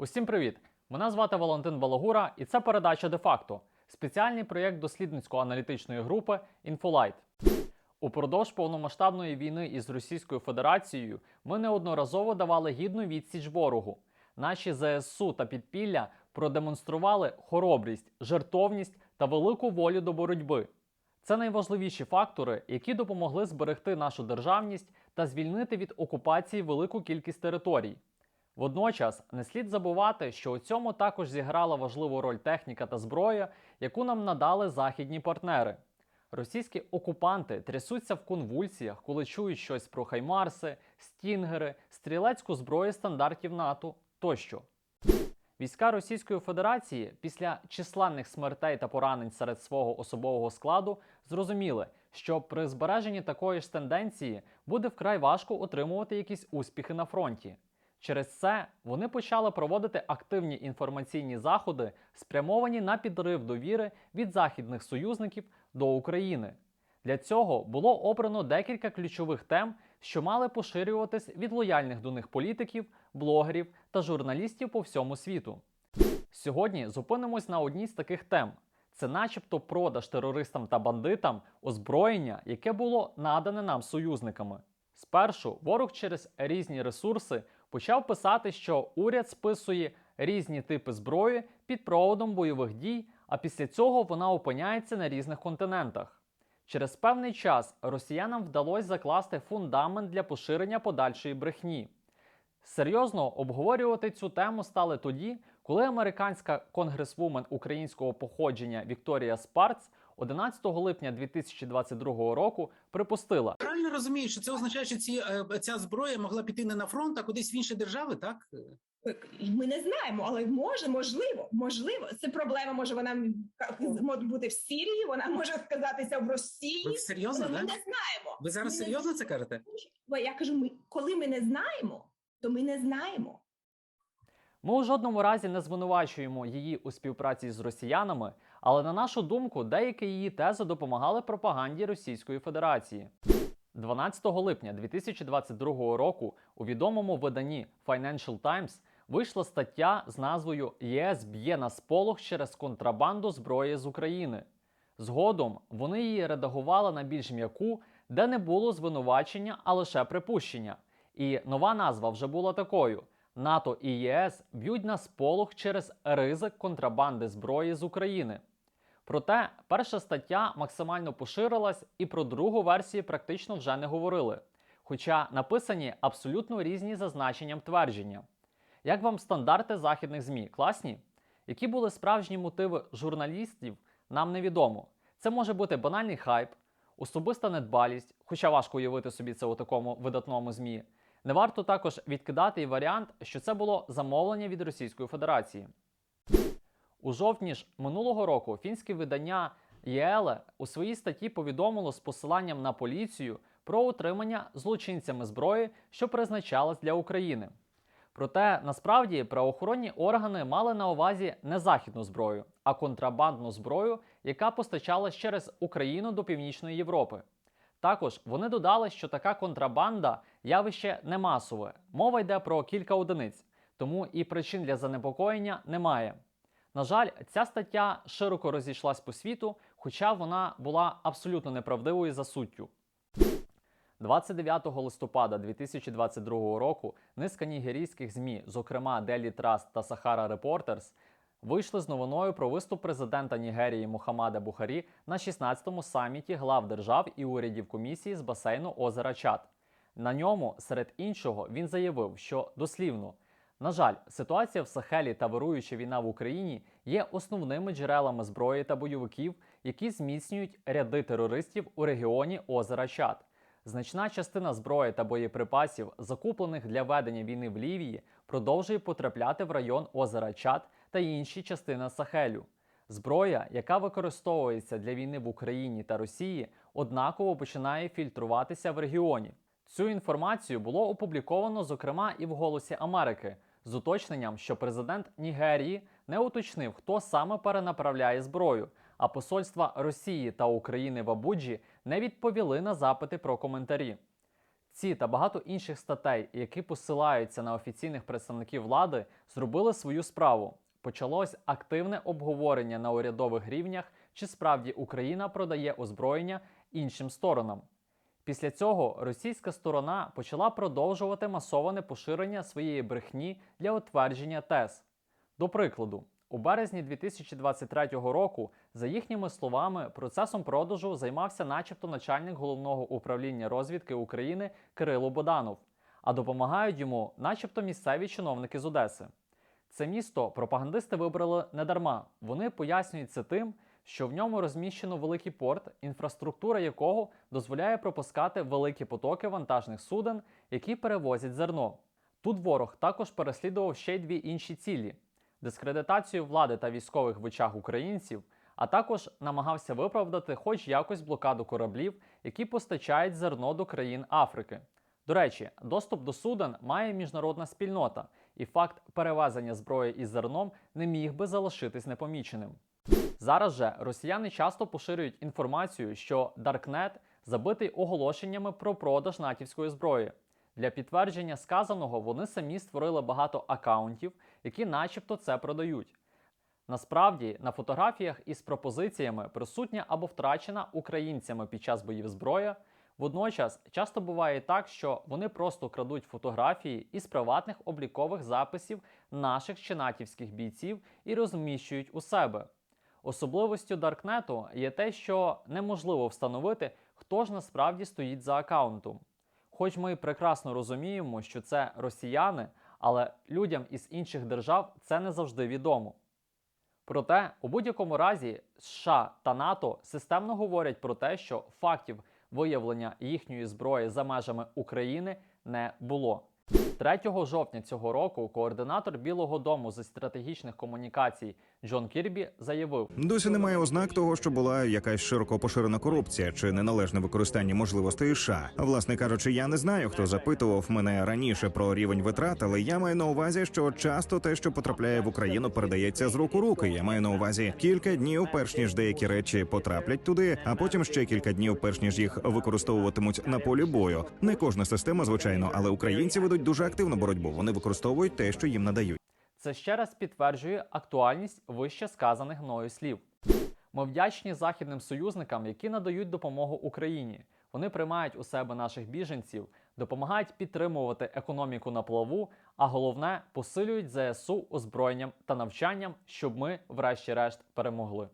Усім привіт! Мене звати Валентин Балагура, і це передача де-факто спеціальний проєкт дослідницько-аналітичної групи Інфолайт. Упродовж повномасштабної війни із Російською Федерацією ми неодноразово давали гідну відсіч ворогу. Наші ЗСУ та підпілля продемонстрували хоробрість, жертовність та велику волю до боротьби. Це найважливіші фактори, які допомогли зберегти нашу державність та звільнити від окупації велику кількість територій. Водночас не слід забувати, що у цьому також зіграла важливу роль техніка та зброя, яку нам надали західні партнери. Російські окупанти трясуться в конвульсіях, коли чують щось про хаймарси, стінгери, стрілецьку зброю стандартів НАТО тощо. Війська Російської Федерації після численних смертей та поранень серед свого особового складу зрозуміли, що при збереженні такої ж тенденції буде вкрай важко отримувати якісь успіхи на фронті. Через це вони почали проводити активні інформаційні заходи, спрямовані на підрив довіри від західних союзників до України. Для цього було обрано декілька ключових тем, що мали поширюватись від лояльних до них політиків, блогерів та журналістів по всьому світу. Сьогодні зупинимось на одній з таких тем: це, начебто, продаж терористам та бандитам озброєння, яке було надане нам союзниками. Спершу ворог через різні ресурси почав писати, що уряд списує різні типи зброї під проводом бойових дій, а після цього вона опиняється на різних континентах. Через певний час росіянам вдалося закласти фундамент для поширення подальшої брехні. Серйозно обговорювати цю тему стали тоді, коли американська конгресвумен українського походження Вікторія Спарц 11 липня 2022 року припустила, Правильно розумію, що це означає, що ці, е, ця зброя могла піти не на фронт, а кудись в інші держави, так? Ми не знаємо, але може, можливо, можливо. Це проблема може вона може бути в Сирії, вона може сказатися в Росії. Ви серйозно, але ми да? не знаємо. Ви зараз Ми не серйозно це кажете? Бо я кажу, ми коли ми не знаємо, то ми не знаємо. Ми у жодному разі не звинувачуємо її у співпраці з росіянами, але на нашу думку, деякі її тези допомагали пропаганді Російської Федерації. 12 липня 2022 року у відомому виданні Financial Times вийшла стаття з назвою ЄС б'є на сполох через контрабанду зброї з України. Згодом вони її редагували на більш м'яку, де не було звинувачення, а лише припущення. І нова назва вже була такою: НАТО і ЄС б'ють на сполох через ризик контрабанди зброї з України. Проте перша стаття максимально поширилась, і про другу версію практично вже не говорили. Хоча написані абсолютно різні за значенням твердження. Як вам стандарти західних ЗМІ? Класні? Які були справжні мотиви журналістів, нам невідомо. Це може бути банальний хайп, особиста недбалість, хоча важко уявити собі це у такому видатному ЗМІ. Не варто також відкидати і варіант, що це було замовлення від Російської Федерації. У жовтні ж минулого року фінське видання ЄЕЛЕ у своїй статті повідомило з посиланням на поліцію про утримання злочинцями зброї, що призначалась для України. Проте насправді правоохоронні органи мали на увазі не західну зброю, а контрабандну зброю, яка постачалась через Україну до Північної Європи. Також вони додали, що така контрабанда явище не масове. Мова йде про кілька одиниць, тому і причин для занепокоєння немає. На жаль, ця стаття широко розійшлась по світу, хоча вона була абсолютно неправдивою за суттю. 29 листопада 2022 року низка нігерійських ЗМІ, зокрема Daily Trust та Sahara Reporters, вийшли з новиною про виступ президента Нігерії Мухаммада Бухарі на 16-му саміті глав держав і урядів комісії з басейну озера Чад. На ньому, серед іншого, він заявив, що дослівно. На жаль, ситуація в Сахелі та вируюча війна в Україні є основними джерелами зброї та бойовиків, які зміцнюють ряди терористів у регіоні озера Чад. Значна частина зброї та боєприпасів, закуплених для ведення війни в Лівії, продовжує потрапляти в район озера Чад та інші частини Сахелю. Зброя, яка використовується для війни в Україні та Росії, однаково починає фільтруватися в регіоні. Цю інформацію було опубліковано, зокрема, і в Голосі Америки з уточненням, що президент Нігерії не уточнив, хто саме перенаправляє зброю, а посольства Росії та України в Абуджі не відповіли на запити про коментарі. Ці та багато інших статей, які посилаються на офіційних представників влади, зробили свою справу. Почалось активне обговорення на урядових рівнях, чи справді Україна продає озброєння іншим сторонам. Після цього російська сторона почала продовжувати масоване поширення своєї брехні для утвердження тез. До прикладу, у березні 2023 року, за їхніми словами, процесом продажу займався начебто начальник головного управління розвідки України Кирило Боданов, а допомагають йому, начебто, місцеві чиновники з Одеси. Це місто пропагандисти вибрали не дарма. Вони пояснюють це тим, що в ньому розміщено великий порт, інфраструктура якого дозволяє пропускати великі потоки вантажних суден, які перевозять зерно. Тут ворог також переслідував ще й дві інші цілі: дискредитацію влади та військових в очах українців, а також намагався виправдати хоч якось блокаду кораблів, які постачають зерно до країн Африки. До речі, доступ до суден має міжнародна спільнота, і факт перевезення зброї із зерном не міг би залишитись непоміченим. Зараз же росіяни часто поширюють інформацію, що Даркнет забитий оголошеннями про продаж натівської зброї. Для підтвердження сказаного вони самі створили багато акаунтів, які начебто це продають. Насправді, на фотографіях із пропозиціями присутня або втрачена українцями під час боїв зброя. Водночас часто буває так, що вони просто крадуть фотографії із приватних облікових записів наших чи натівських бійців і розміщують у себе. Особливостю Даркнету є те, що неможливо встановити, хто ж насправді стоїть за акаунтом. Хоч ми прекрасно розуміємо, що це росіяни, але людям із інших держав це не завжди відомо. Проте, у будь-якому разі, США та НАТО системно говорять про те, що фактів виявлення їхньої зброї за межами України не було. 3 жовтня цього року координатор Білого Дому зі стратегічних комунікацій Джон Кірбі заявив: Досі немає ознак того, що була якась широко поширена корупція чи неналежне використання можливостей США. Власне кажучи, я не знаю, хто запитував мене раніше про рівень витрат, але я маю на увазі, що часто те, що потрапляє в Україну, передається з рук у руки. Я маю на увазі кілька днів, перш ніж деякі речі потраплять туди, а потім ще кілька днів, перш ніж їх використовуватимуть на полі бою. Не кожна система, звичайно, але українці ведуть дуже активну боротьбу. Вони використовують те, що їм надають. Це ще раз підтверджує актуальність вище сказаних мною слів. Ми вдячні західним союзникам, які надають допомогу Україні. Вони приймають у себе наших біженців, допомагають підтримувати економіку на плаву, а головне посилюють ЗСУ озброєнням та навчанням, щоб ми, врешті-решт, перемогли.